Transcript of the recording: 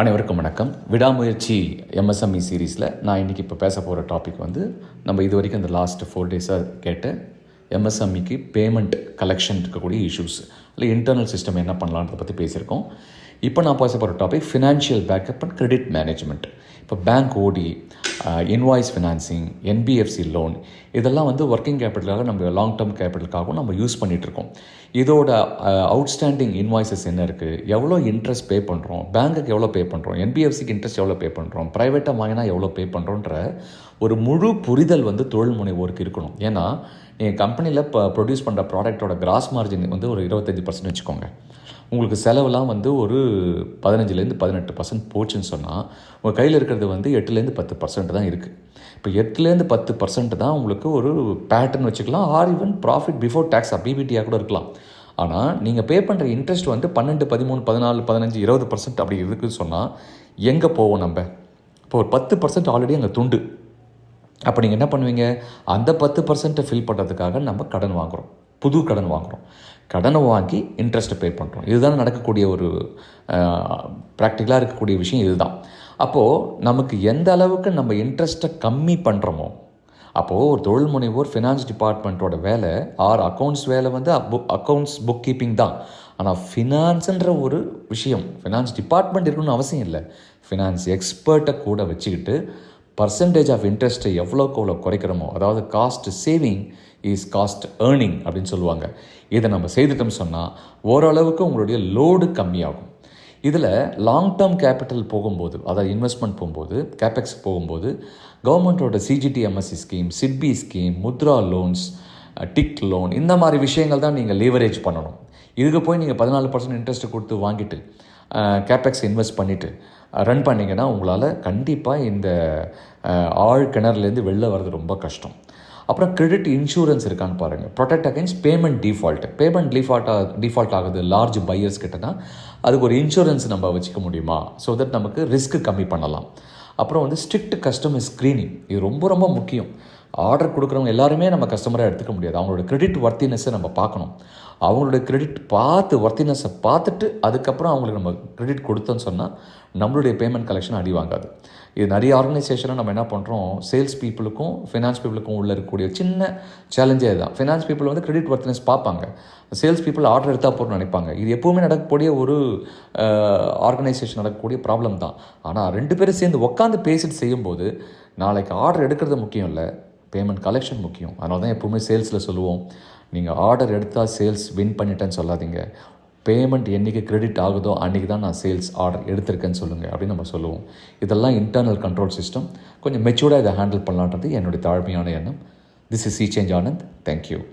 அனைவருக்கும் வணக்கம். விடாமுயற்சி எம்எஸ்எம்இ சீரீஸில் நான் இன்றைக்கி இப்போ பேச போகிற டாபிக் வந்து நம்ம இது வரைக்கும் இந்த லாஸ்ட் ஃபோர் டேஸாக கேட்ட எம்எஸ்எம்இக்கு பேமெண்ட் கலெக்ஷன் இருக்கக்கூடிய இஷ்யூஸ் இல்லை இன்டர்னல் சிஸ்டம் என்ன பண்ணலான்றத பற்றி பேசியிருக்கோம். இப்போ நான் பேச போகிற topic financial backup and credit management இப்போ bank OD invoice financing NBFC loan இதெல்லாம் வந்து ஒர்க்கிங் கேபிட்டலாக நம்ம லாங் டேர்ம் கேபிட்டலுக்காகவும் நம்ம யூஸ் பண்ணிகிட்ருக்கோம் இதோட அவுட்ஸ்டாண்டிங் இன்வாய்ஸஸ் என்ன இருக்குது எவ்வளோ இன்ட்ரெஸ்ட் பே பண்ணுறோம் பேங்க்குக்கு எவ்வளோ பே பண்ணுறோம் என்பிஎஃப்சிக்கு இன்ட்ரெஸ்ட் எவ்வளோ பே பண்ணுறோம் ப்ரைவேட்டாக வாங்கினா எவ்வளோ பே பண்ணுறோன்ற ஒரு முழு புரிதல் வந்து தொழில் முனைவோருக்கு இருக்கணும். ஏன்னா நீங்கள் கம்பெனியில் இப்போ ப்ரொடியூஸ் பண்ணுற ப்ராடக்ட்டோட கிராஸ் மார்ஜின் வந்து ஒரு இருபத்தஞ்சி பர்சன்ட் வச்சுக்கோங்க. உங்களுக்கு செலவுலாம் வந்து ஒரு பதினஞ்சுலேருந்து பதினெட்டு பர்சன்ட் போச்சுன்னு சொன்னால் உங்கள் கையில் இருக்கிறது வந்து எட்டுலேருந்து பத்து பர்சன்ட் தான் இருக்குது இப்போ எட்டுலேருந்து பத்து பர்சன்ட் தான் உங்களுக்கு ஒரு பேட்டர்ன் வச்சுக்கலாம் or even profit before tax பிபிடியாக கூட இருக்கலாம். ஆனால் நீங்கள் பே பண்ணுற இன்ட்ரெஸ்ட் வந்து பன்னெண்டு பதிமூணு பதினாலு பதினஞ்சு இருபது பர்சன்ட் அப்படி இருக்குன்னு சொன்னால் எங்கே போவோம் நம்ம? இப்போ ஒரு பத்து பர்சன்ட் ஆல்ரெடி அங்கே துண்டு. அப்போ நீங்கள் என்ன பண்ணுவீங்க? அந்த பத்து பர்சன்ட்டை ஃபில் பண்ணுறதுக்காக நம்ம கடன் வாங்குகிறோம் புது கடன் வாங்குகிறோம் கடனை வாங்கி இன்ட்ரெஸ்ட்டை பே பண்ணுறோம் இதுதான் நடக்கக்கூடிய ஒரு ப்ராக்டிக்கலாக இருக்கக்கூடிய விஷயம் இதுதான். அப்போது நமக்கு எந்த அளவுக்கு நம்ம இன்ட்ரெஸ்ட்டை கம்மி பண்ணுறோமோ அப்போது ஒரு தொழில் முனைவோர் ஃபினான்ஸ் டிபார்ட்மெண்ட்டோட வேலை ஆர் அக்கௌண்ட்ஸ் வேலை வந்து அக்கௌண்ட்ஸ் புக் கீப்பிங் தான். ஆனால் ஃபினான்ஸுன்ற ஒரு விஷயம் ஃபினான்ஸ் டிபார்ட்மெண்ட் இருக்கணும்னு அவசியம் இல்லை. ஃபினான்ஸ் எக்ஸ்பர்ட்டை கூட வச்சுக்கிட்டு பர்சன்டேஜ் ஆஃப் இன்ட்ரெஸ்ட்டை எவ்வளோக்கு எவ்வளோ குறைக்கிறோமோ அதாவது cost saving is cost earning அப்படின்னு சொல்லுவாங்க. இதை நம்ம செய்துட்டோம்னு சொன்னால் ஓரளவுக்கு உங்களுடைய லோடு கம்மியாகும். இதில் லாங் டேர்ம் கேபிட்டல் போகும்போது அதாவது இன்வெஸ்ட்மெண்ட் போகும்போது கேபெக்ஸ் போகும்போது கவர்மெண்ட்டோட CGTMSE scheme SIDBI scheme Mudra loans tick loan இந்த மாதிரி விஷயங்கள் தான் நீங்கள் லீவரேஜ் பண்ணணும். இதுக்கு போய் நீங்கள் பதினாலு பர்சன்ட் இன்ட்ரெஸ்ட் கொடுத்து வாங்கிட்டு கேபெக்ஸ் இன்வெஸ்ட் பண்ணிவிட்டு ரன் பண்ணிங்கன்னா உங்களால் கண்டிப்பாக இந்த ஆழ் கிணறுலேருந்து வெளில வர்றது ரொம்ப கஷ்டம். அப்புறம் கிரெடிட் இன்சூரன்ஸ் இருக்கான்னு பாருங்கள் protect against payment default payment default default ஆகுது லார்ஜ் பையர்ஸ் கிட்டனா அதுக்கு ஒரு இன்சூரன்ஸ் நம்ம வச்சுக்க முடியுமா? ஸோ தட் நமக்கு ரிஸ்க் கம்மி பண்ணலாம். அப்புறம் வந்து ஸ்ட்ரிக்ட் கஸ்டமர் ஸ்க்ரீனிங் இது ரொம்ப ரொம்ப முக்கியம். ஆர்டர் கொடுக்குறவங்க எல்லாருமே நம்ம கஸ்டமராக எடுத்துக்க முடியாது. அவங்களோட கிரெடிட் ஒர்த்தினஸை நம்ம பார்க்கணும். அவங்களோட கிரெடிட் பார்த்து ஒர்த்தினஸை பார்த்துட்டு அதுக்கப்புறம் அவங்களுக்கு நம்ம கிரெடிட் கொடுத்தோன்னு சொன்னால் நம்மளுடைய பேமெண்ட் கலெக்ஷன் அடி வாங்காது. இது நிறைய ஆர்கனைசேஷனை நம்ம என்ன பண்ணுறோம் சேல்ஸ் பீப்புளுக்கும் ஃபினான்ஸ் பீப்புளுக்கும் உள்ள இருக்கக்கூடிய சின்ன சேலஞ்சே தான் ஃபினான்ஸ் பீப்புள் வந்து கிரெடிட் ஒர்த்தினஸ் பார்ப்பாங்க. சேல்ஸ் பீப்புள் ஆர்டர் எடுத்தால் போகிறோம்னு நினைப்பாங்க. இது எப்போவுமே நடக்கக்கூடிய ஒரு ஆர்கனைசேஷன் நடக்கக்கூடிய ப்ராப்ளம் தான். ஆனால் ரெண்டு பேரும் சேர்ந்து உட்காந்து பேசிட்டு செய்யும்போது நாளைக்கு ஆர்டர் எடுக்கிறது முக்கியம் இல்லை. பேமெண்ட் கலெக்ஷன் முக்கியம். அதனால தான் எப்போவுமே சேல்ஸில் சொல்லுவோம். நீங்கள் ஆர்டர் எடுத்தால் சேல்ஸ் வின் பண்ணிட்டேன்னு சொல்லாதீங்க. பேமெண்ட் என்றைக்கு கிரெடிட் ஆகுதோ அன்றைக்கி தான் நான் சேல்ஸ் ஆர்டர் எடுத்திருக்கேன்னு சொல்லுங்கள் அப்படின்னு நம்ம சொல்லுவோம். இதெல்லாம் இன்டர்னல் கண்ட்ரோல் சிஸ்டம் கொஞ்சம் மெச்சூர்டாக இதை ஹேண்டில் பண்ணலான்றது என்னுடைய தாழ்மையான எண்ணம். This is sea change Anand thank you